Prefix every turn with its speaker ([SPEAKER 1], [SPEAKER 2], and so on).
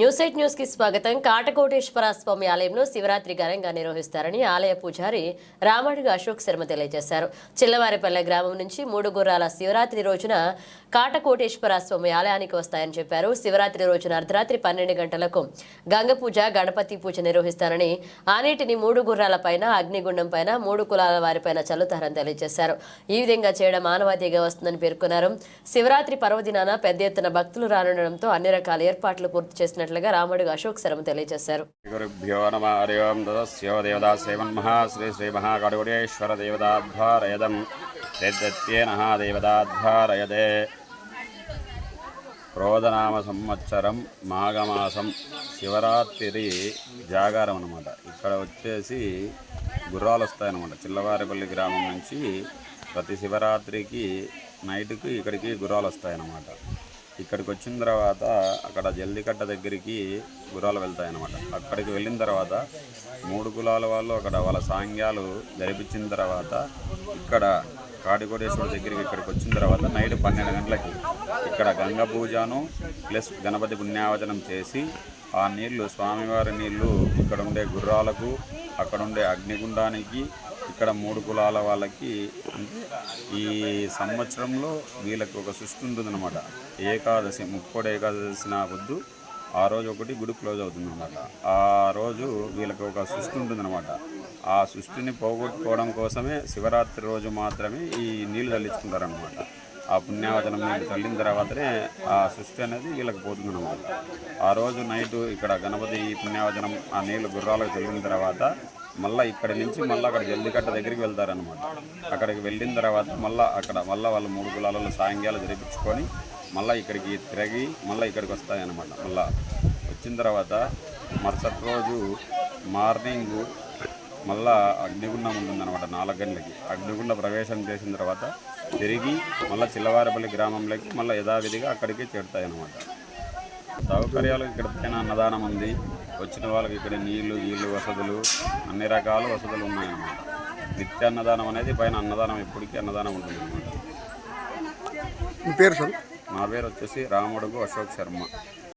[SPEAKER 1] News eight న్యూస్కి స్వాగతం. కాటకోటేశ్వర స్వామి ఆలయంలో శివరాత్రి ఘనంగా నిర్వహిస్తారని ఆలయ పూజారి రామడుగు అశోక్ శర్మ తెలియజేశారు. చిల్లవారిపల్లె గ్రామం నుంచి మూడు గుర్రాల శివరాత్రి రోజున కాటకోటేశ్వర స్వామి ఆలయానికి వస్తాయని చెప్పారు. శివరాత్రి రోజున అర్ధరాత్రి పన్నెండు గంటలకు గంగ పూజ గణపతి పూజ నిర్వహిస్తారని ఆ నీటిని మూడు గుర్రాల పైన అగ్నిగుండం పైన మూడు కులాల వారిపైన చల్లుతారని తెలియజేశారు. ఈ విధంగా చేయడం మానవాతీగా వస్తుందని పేర్కొన్నారు. శివరాత్రి పర్వదినాన పెద్ద ఎత్తున భక్తులు రానుండడంతో అన్ని రకాల ఏర్పాట్లు పూర్తి చేసినట్లుగా రామడుగు అశోక్ శర్మ తెలియజేశారు.
[SPEAKER 2] గురుభ్యో నమ హరి ఓం తదస్యో దేవతా శ్రీమన్మహ శ్రీ శ్రీ మహాకడుగుడేశ్వర దేవతాధ్వారయదం. యద్యత్యేన దేవతాధ్వారయదే. క్రోధనామ సంవత్సరం మాఘమాసం శివరాత్రి జాగారం అనమాట ఇక్కడ వచ్చేసి గుర్రాలు వస్తాయన్నమాట. చిల్లవారిపల్లి గ్రామం నుంచి ప్రతి శివరాత్రికి నైట్కి ఇక్కడికి గుర్రాలు వస్తాయన్నమాట. ఇక్కడికి వచ్చిన తర్వాత అక్కడ జల్లికట్ట దగ్గరికి గుర్రాలు వెళ్తాయన్నమాట. అక్కడికి వెళ్ళిన తర్వాత మూడు కులాల వాళ్ళు అక్కడ వాళ్ళ సాంగ్యాలు జరిపించిన తర్వాత ఇక్కడ కాడికోటేశ్వరుడు దగ్గరికి ఇక్కడికి వచ్చిన తర్వాత నైట్ పన్నెండు గంటలకి ఇక్కడ గంగ పూజను ప్లస్ గణపతి పుణ్యావచనం చేసి ఆ నీళ్ళు స్వామివారి నీళ్ళు ఇక్కడ ఉండే గుర్రాలకు అక్కడ ఉండే అగ్నిగుండానికి ఇక్కడ మూడు కులాల వాళ్ళకి అంటే ఈ సంవత్సరంలో వీళ్ళకి ఒక సృష్టి ఉంటుందన్నమాట. ఏకాదశి ముక్కోటి ఏకాదశి నా వద్దు ఆ రోజు ఒకటి గుడి క్లోజ్ అవుతుందన్నమాట. ఆ రోజు వీళ్ళకి ఒక సృష్టి ఉంటుందన్నమాట. ఆ సృష్టిని పోగొట్టుకోవడం కోసమే శివరాత్రి రోజు మాత్రమే ఈ నీళ్ళు చల్లించుకుంటారనమాట ఆ పుణ్యావచనం నీళ్ళు తల్లిన తర్వాతనే ఆ సృష్టి అనేది వీళ్ళకి పోతుందన్నమాట. ఆ రోజు నైట్ ఇక్కడ గణపతి పుణ్యావచనం ఆ నీళ్ళు గుర్రాలకు చల్లిన తర్వాత మళ్ళీ ఇక్కడి నుంచి మళ్ళీ అక్కడ జల్లికట్ట దగ్గరికి వెళ్తారనమాట అక్కడికి వెళ్ళిన తర్వాత మళ్ళీ అక్కడ మళ్ళీ వాళ్ళ మూడు కులాలలో సాయంగాలు జరిపించుకొని మళ్ళీ ఇక్కడికి తిరిగి మళ్ళీ ఇక్కడికి వస్తాయన్నమాట. మళ్ళీ వచ్చిన తర్వాత మరుసటి రోజు మార్నింగ్ మళ్ళా అగ్నిగుండం ఉంటుందన్నమాట నాలుగు గంటలకి అగ్నిగుండ ప్రవేశం చేసిన తర్వాత తిరిగి మళ్ళీ చిల్లవారపల్లి గ్రామంలోకి మళ్ళీ యథావిధిగా అక్కడికి చేరుతాయన్నమాట. సౌకర్యాలు ఇక్కడ పైన అన్నదానం ఉంది. వచ్చిన వాళ్ళకి ఇక్కడ నీళ్ళు గీళ్ళు వసతులు అన్ని రకాల వసతులు ఉన్నాయన్నమాట. నిత్య అన్నదానం అనేది పైన అన్నదానం ఎప్పటికీ అన్నదానం ఉంటుంది
[SPEAKER 3] మీ పేరు సార్?
[SPEAKER 2] నా పేరు వచ్చేసి రాముడుగు అశోక్ శర్మ.